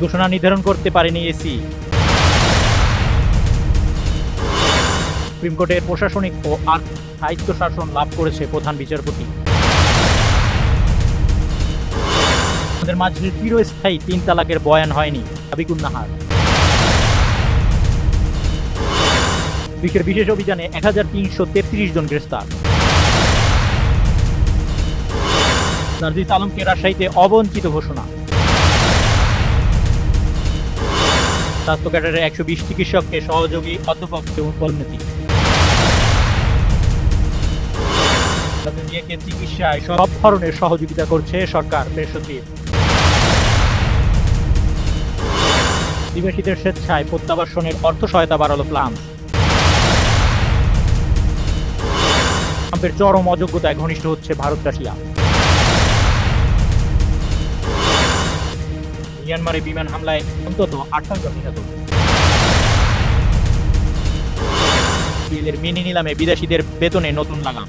ঘোষণা। নির্ধারণ করতে পারেনি এসি সুপ্রিম কোর্টের প্রশাসনিক ও আর শাসন লাভ করেছে প্রধান বিচারপতি। মাঝে চিরস্থায়ী তিন তালাকের বয়ান হয়নি আবিকুন নাহার। বিশেষ অভিযানে এক হাজার তিনশো তেত্রিশ জন গ্রেস্তার নার্জিস আলমকে রাজশাহীতে অবঞ্চিত ঘোষণা। স্বাস্থ্য ক্যাডারের একশো বিশ চিকিৎসককে সহযোগী অধ্যাপক এবং তাদের চিকিৎসায় সব ধরনের সহযোগিতা করছে সরকার সচিব আদিবাসীদের স্বেচ্ছায় প্রত্যাবাসনের অর্থ সহায়তা বাড়ালো প্লান ট্রাম্পের চরম অযোগ্যতায় ঘনিষ্ঠ হচ্ছে ভারত মিয়ানমারে বিমান হামলায় অন্তত আঠাশ জন নিহত। মিনি নিলামে বিদেশিদের বেতনে নতুন লাগাম।